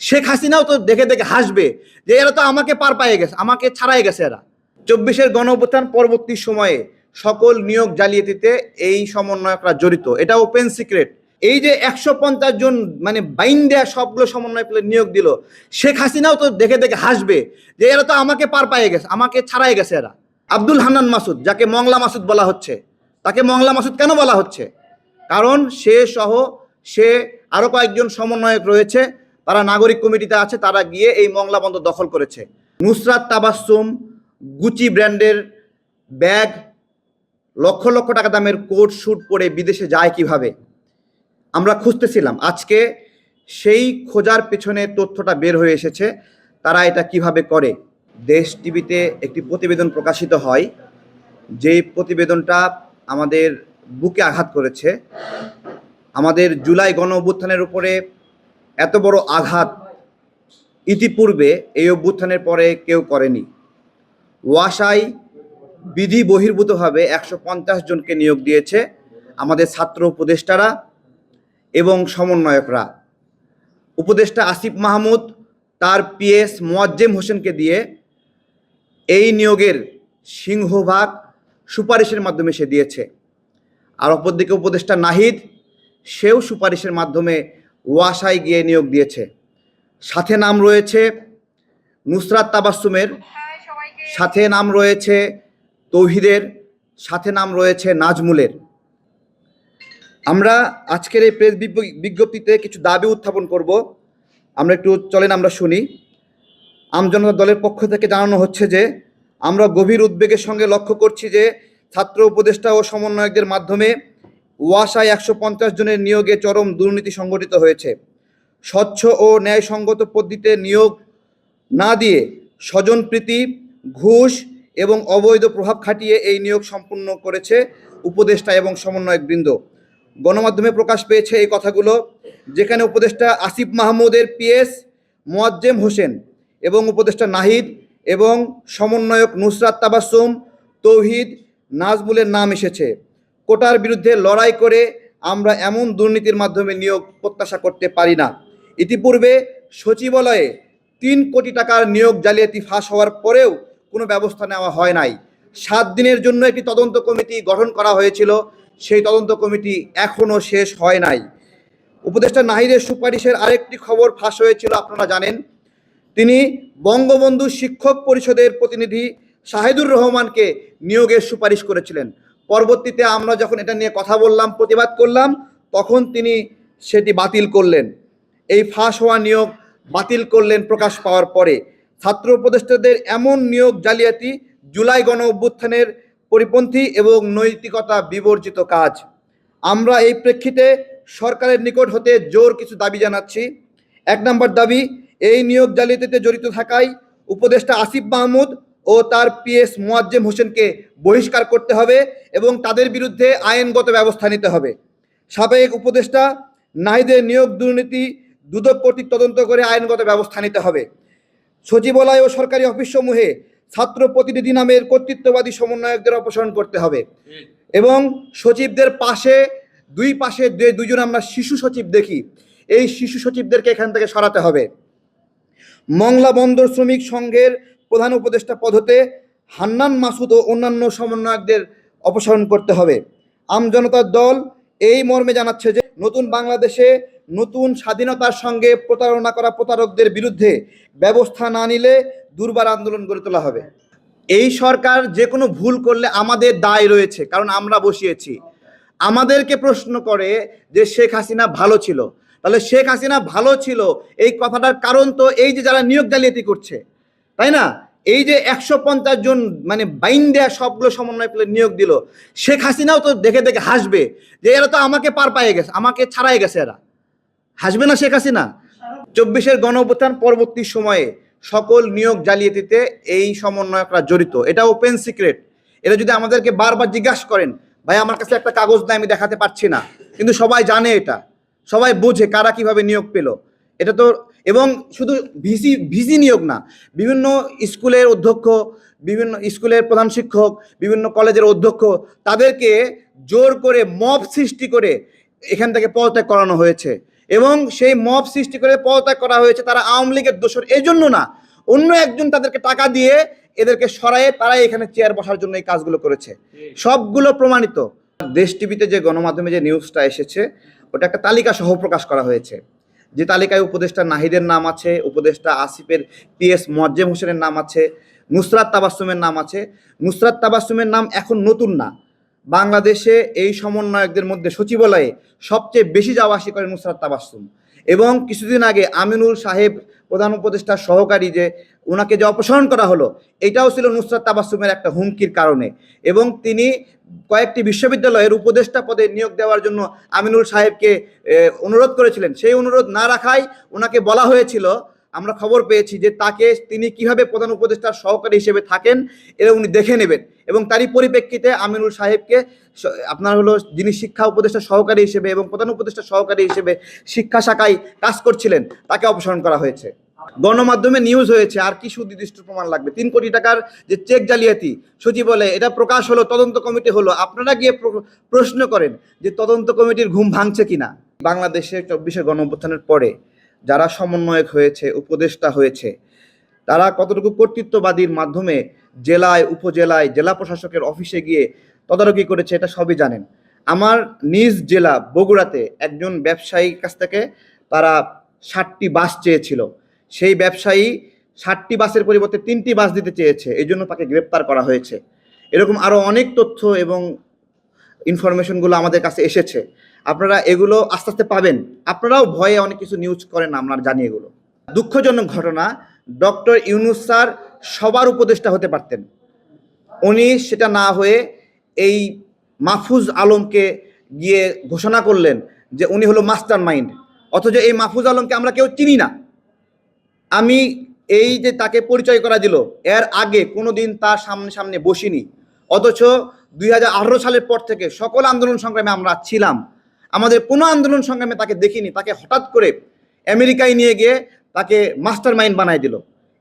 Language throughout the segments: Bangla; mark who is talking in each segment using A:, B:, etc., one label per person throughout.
A: শেখ হাসিনাও তো দেখে দেখে হাসবে যে এরা তো আমাকে পার পাইয়ে গেছে, আমাকে ছাড়াই গেছে এরা। চব্বিশের গণ পরবর্তী সময়ে সকল নিয়োগ জালিয়াতিতে এই সমন্বয়করা জড়িত। এটা ওপেন সিক্রেট এই যে একশো পঞ্চাশ জন মানে বাইন দেয়া সবগুলো সমন্বয় পেলে নিয়োগ দিল, শেখ হাসিনাও তো দেখে দেখে হাসবে যে এরা তো আমাকে পার পাইয়ে গেছে, আমাকে ছাড়াই গেছে এরা। আব্দুল হান্নান মাসুদ, যাকে মংলা মাসুদ বলা হচ্ছে, তাকে মংলা মাসুদ কেন বলা হচ্ছে? কারণ সে সহ সে আরও কয়েকজন সমন্বয়ক রয়েছে তারা নাগরিক কমিটিতে আছে, তারা গিয়ে এই মংলা বন্দর দখল করেছে। নুসরাত তাবাসুম গুচি ব্র্যান্ডের ব্যাগ, লক্ষ লক্ষ টাকা দামের কোট শ্যুট পরে বিদেশে যায় কীভাবে? আমরা খুঁজতেছিলাম, আজকে সেই খোঁজার পেছনে তথ্যটা বের হয়ে এসেছে, তারা এটা কীভাবে করে? দেশ টিভিতে একটি প্রতিবেদন প্রকাশিত হয়, যেই প্রতিবেদনটা আমাদের বুকে আঘাত করেছে। আমাদের জুলাই গণ অভ্যুত্থানের উপরে এত বড় আঘাত ইতিপূর্বে এই অভ্যুত্থানের পরে কেউ করেনি। ওয়াসাই বিধি বহির্ভূতভাবে একশো পঞ্চাশ জনকে নিয়োগ দিয়েছে আমাদের ছাত্র উপদেষ্টারা এবং সমন্বয়করা। উপদেষ্টা আসিফ মাহমুদ, তার পিএস মোয়াজ্জেম হোসেনকে দিয়ে এই নিয়োগের সিংহভাগ সুপারিশের মাধ্যমে সে দিয়েছে। আর অপরদিকে উপদেষ্টা নাহিদ, সেও সুপারিশের মাধ্যমে ওয়াসায় গিয়ে নিয়োগ দিয়েছে। সাথে নাম রয়েছে নুসরাত তাবাসুমের সাথে নাম রয়েছে তৌহিদের, সাথে নাম রয়েছে নাজমুলের। আমরা আজকের এই প্রেস বিজ্ঞপ্তিতে কিছু দাবি উত্থাপন করব। আমরা একটু চলেন, আমরা শুনি। আমজনতা দলের পক্ষ থেকে জানানো হচ্ছে যে, আমরা গভীর উদ্বেগের সঙ্গে লক্ষ্য করছি যে, ছাত্র উপদেষ্টা ও সমন্বয়কদের মাধ্যমে ওয়াসায় একশো পঞ্চাশ জনের নিয়োগে চরম দুর্নীতি সংগঠিত হয়েছে। স্বচ্ছ ও ন্যায়সঙ্গত পদ্ধতিতে নিয়োগ না দিয়ে স্বজনপ্রীতি ঘুষ এবং অবৈধ প্রভাব খাটিয়ে এই নিয়োগ সম্পূর্ণ করেছে উপদেষ্টা এবং সমন্বয়ক বৃন্দ। গণমাধ্যমে প্রকাশ পেয়েছে এই কথাগুলো, যেখানে উপদেষ্টা আসিফ মাহমুদের পিএস মোয়াজ্জেম হোসেন এবং উপদেষ্টা নাহিদ এবং সমন্বয়ক নুসরাত তাবাসুম তৌহিদ নাজমুলের নাম এসেছে। কোটার বিরুদ্ধে লড়াই করে আমরা এমন দুর্নীতির মাধ্যমে নিয়োগ প্রত্যাশা করতে পারি না। ইতিপূর্বে সচিবালয়ে তিন কোটি টাকার নিয়োগ জালিয়াতি ফাঁস হওয়ার পরেও কোনো ব্যবস্থা নেওয়া হয় নাই। সাত দিনের জন্য একটি তদন্ত কমিটি গঠন করা হয়েছিল, সেই তদন্ত কমিটি এখনও শেষ হয় নাই। উপদেষ্টা নাহিদের সুপারিশের আরেকটি খবর ফাঁস হয়েছিল, আপনারা জানেন। তিনি বঙ্গবন্ধু শিক্ষক পরিষদের প্রতিনিধি শাহিদুর রহমানকে নিয়োগের সুপারিশ করেছিলেন। পরবর্তীতে আমরা যখন এটা নিয়ে কথা বললাম, প্রতিবাদ করলাম, তখন তিনি সেটি বাতিল করলেন। এই ফাঁস হওয়া নিয়োগ বাতিল করলেন প্রকাশ পাওয়ার পরে। ছাত্র উপদেষ্টাদের এমন নিয়োগ জালিয়াতি, জুলাই গণ অভ্যুত্থানের পরিপন্থী এবং নৈতিকতা বিবর্জিত কাজ। আমরা এই প্রেক্ষিতে সরকারের নিকট হতে জোর কিছু দাবি জানাচ্ছি। এক নম্বর দাবি, এই নিয়োগ জালিয়াতিতে জড়িত থাকায় উপদেষ্টা আসিফ মাহমুদ ও তার পিএস মোয়াজ্জেম হোসেনকে বহিষ্কার করতে হবে এবং তাদের বিরুদ্ধে আইনগত ব্যবস্থা নিতে হবে। সাবেক উপদেষ্টা নাহিদের নিয়োগ দুর্নীতি দুদক কর্তৃক তদন্ত করে আইনগত ব্যবস্থা নিতে হবে। সচিবালয় ও সরকারি অফিসসমূহে ছাত্র প্রতিনিধি নামের কর্তৃত্ববাদী সমন্বয়কদের অপসারণ করতে হবে এবং সচিবদের পাশে, দুই পাশে যে দুজন আমরা শিশু সচিব দেখি, এই শিশু সচিবদেরকে এখান থেকে সরাতে হবে। মংলা বন্দর শ্রমিক সংঘের প্রধান উপদেষ্টা পদ হতে হান্নান মাসুদ ও অন্যান্য সমন্বয়কদের অপসারণ করতে হবে। আমজনতার দল এই মর্মে জানাচ্ছে যে, নতুন বাংলাদেশে নতুন স্বাধীনতার সঙ্গে প্রতারণা করা প্রতারকদের বিরুদ্ধে ব্যবস্থা না নিলে দুর্বার আন্দোলন গড়ে তোলা হবে। এই সরকার যে কোনো ভুল করলে আমাদের দায় রয়েছে, কারণ আমরা বসিয়েছি। আমাদেরকে প্রশ্ন করে যে, শেখ হাসিনা ভালো ছিল? তাহলে শেখ হাসিনা ভালো ছিল, এই কথাটার কারণ তো এই যে যারা নিয়োগ জালিয়াতি করছে তাই না? এই যে একশো পঞ্চাশ জন মানে বাইন দেয়া সবগুলো সমন্বয় পেলে নিয়োগ দিল, শেখ হাসিনাও তো দেখে দেখে হাসবে যে এরা তো আমাকে পার পাইয়ে গেছে, আমাকে ছাড়াই গেছে এরা। হাসবে না শেখ হাসিনা? চব্বিশের গণ অভ্যুত্থান পরবর্তী সময়ে সকল নিয়োগ জালিয়াতিতে এই সমন্বয়করা জড়িত। এটা ওপেন সিক্রেট এটা যদি আমাদেরকে বারবার জিজ্ঞাসা করেন, ভাই, আমার কাছে একটা কাগজ নাই, আমি দেখাতে পারছি না। কিন্তু সবাই জানে এটা। সবাই বোঝে কারা কীভাবে নিয়োগ পেল। এটা তো এবং শুধু ভিসি ভিসি নিয়োগ না, বিভিন্ন স্কুলের অধ্যক্ষ, বিভিন্ন স্কুলের প্রধান শিক্ষক, বিভিন্ন কলেজের অধ্যক্ষ, তাদেরকে জোর করে মব সৃষ্টি করে এখান থেকে পদত্যাগ করানো হয়েছে। এবং সেই মব সৃষ্টি করে পদত্যাগ করা হয়েছে তারা আওয়ামী লীগের দোষর এই জন্য না। অন্য একজন তাদেরকে টাকা দিয়ে এদেরকে সরায়ে তারাই এখানে চেয়ার বসার জন্য এই কাজগুলো করেছে। সবগুলো প্রমাণিত। দেশ টিভিতে যে গণমাধ্যমে যে নিউজটা এসেছে, ওটা একটা তালিকা সহ প্রকাশ করা হয়েছে। যে তালিকায় উপদেষ্টা নাহিদের নাম আছে, উপদেষ্টা আসিফের পিএস মোয়াজ্জেম হোসেনের নাম আছে, নুসরাত তাবাসুমের নাম আছে। নুসরাত তাবাসুমের নাম এখন নতুন না। বাংলাদেশে এই সমন্বয়কদের মধ্যে সচিবালয়ে সবচেয়ে বেশি যাওয়া আসি করে নুসরাত তাবাসুম এবং কিছুদিন আগে আমিনুল সাহেব, প্রধান উপদেষ্টার সহকারী যে ওনাকে যে অপসারণ করা হলো, এটাও ছিল নুসরাত তাবাসুমের একটা হুমকির কারণে। এবং তিনি কয়েকটি বিশ্ববিদ্যালয়ের উপদেষ্টা পদে নিয়োগ দেওয়ার জন্য আমিনুল সাহেবকে অনুরোধ করেছিলেন। সেই অনুরোধ না রাখায় ওনাকে বলা হয়েছিল, আমরা খবর পেয়েছি যে তাকে তিনি কীভাবে প্রধান উপদেষ্টার সহকারী হিসেবে থাকেন এটা উনি দেখে নেবেন। এবং তারই পরিপ্রেক্ষিতে আমিনুল সাহেবকে আপনার হলো যিনি শিক্ষা উপদেষ্টা সহকারী হিসেবে এবং প্রধান উপদেষ্টা সহকারী হিসেবে শিক্ষা শাখায় কাজ করছিলেন, তাকে অপসারণ করা হয়েছে। গণমাধ্যমে নিউজ হয়েছে, আর কি সুনির্দিষ্ট প্রমাণ লাগবে? তিন কোটি টাকার যে চেক জালিয়াতি সচিব বলে, এটা প্রকাশ হলো, তদন্ত কমিটি হলো। আপনারা গিয়ে প্র- প্রশ্ন করেন যে তদন্ত কমিটির ঘুম ভাঙছে কিনা? বাংলাদেশে চব্বিশে গণ অভ্যুত্থানের পরে যারা সমন্বয়ক হয়েছে, উপদেষ্টা হয়েছে, তারা কতটুকু কর্তৃত্ববাদীর মাধ্যমে জেলায়, উপজেলায়, জেলা প্রশাসকের অফিসে গিয়ে তদারকি করেছে, এটা সবই জানেন। আমার নিজ জেলা, বগুড়াতে একজন ব্যবসায়ীর কাছ থেকে তারা ষাটটি বাস চেয়েছিল। সেই ব্যবসায়ী ষাটটি বাসের পরিবর্তে তিনটি বাস দিতে চেয়েছে, এই জন্য তাকে গ্রেপ্তার করা হয়েছে। এরকম আরও অনেক তথ্য এবং ইনফরমেশনগুলো আমাদের কাছে এসেছে। আপনারা এগুলো আস্তে আস্তে পাবেন। আপনারাও ভয়ে অনেক কিছু নিউজ করেন, আমরা জানি এগুলো। দুঃখজনক ঘটনা, ডক্টর ইউনুস স্যার সবার উপদেষ্টা হতে পারতেন। উনি সেটা না হয়ে এই মাহফুজ আলমকে গিয়ে ঘোষণা করলেন যে উনি হলো মাস্টার মাইন্ড অথচ এই মাহফুজ আলমকে আমরা কেউ চিনি না। আমি এই যে তাকে পরিচয় করা দিল, এর আগে কোনোদিন তার সামনে সামনে বসিনি। অথচ দুই হাজার আঠারো সালের পর থেকে সকল আন্দোলন সংগ্রামে আমরা ছিলাম। আমাদের কোনো আন্দোলন সংগ্রামে তাকে দেখিনি। তাকে হঠাৎ করে আমেরিকায় নিয়ে গিয়ে তাকে মাস্টার মাইন্ড বানায় দিল।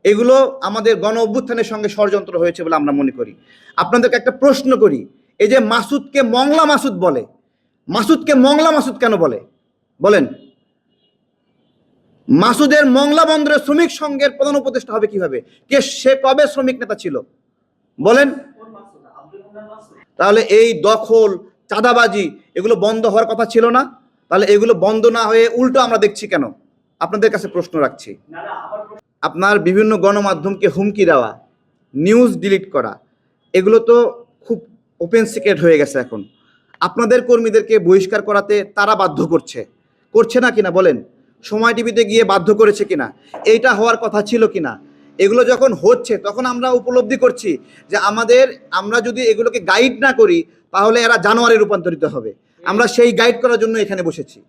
A: এগুলো আমাদের গণ অভ্যুত্থানের সঙ্গে ষড়যন্ত্র হয়েছে বলে আমরা মনে করি। আপনাদেরকে একটা প্রশ্ন করি, এই যে মাসুদকে মংলা মাসুদ বলে, মাসুদকে মংলা মাসুদ কেন বলে? বলেন। মাসুদের মংলা বন্দরের শ্রমিক সংঘের প্রধান উপদেষ্টা হবে কীভাবে? কে সে কবে শ্রমিক নেতা ছিল? বলেন। তাহলে এই দখল, চাঁদাবাজি, এগুলো বন্ধ হওয়ার কথা ছিল না? তাহলে এগুলো বন্ধ না হয়ে উল্টো আমরা দেখছি কেন? আপনাদের কাছে প্রশ্ন রাখছি। আপনার বিভিন্ন গণমাধ্যমকে হুমকি দেওয়া নিউজ ডিলিট করা, এগুলো তো খুব ওপেন সিক্রেট হয়ে গেছে এখন। আপনাদের কর্মীদেরকে বহিষ্কার করাতে তারা বাধ্য করছে। করছে না কিনা বলেন। সময় টিভিতে গিয়ে বাধ্য করেছে কিনা? এইটা হওয়ার কথা ছিল কিনা? এগুলো যখন হচ্ছে, তখন আমরা উপলব্ধি করছি যে আমাদের, আমরা যদি এগুলোকে গাইড না করি, তাহলে এরা জানোয়ারে রূপান্তরিত হবে। আমরা সেই গাইড করার জন্য এখানে বসেছি।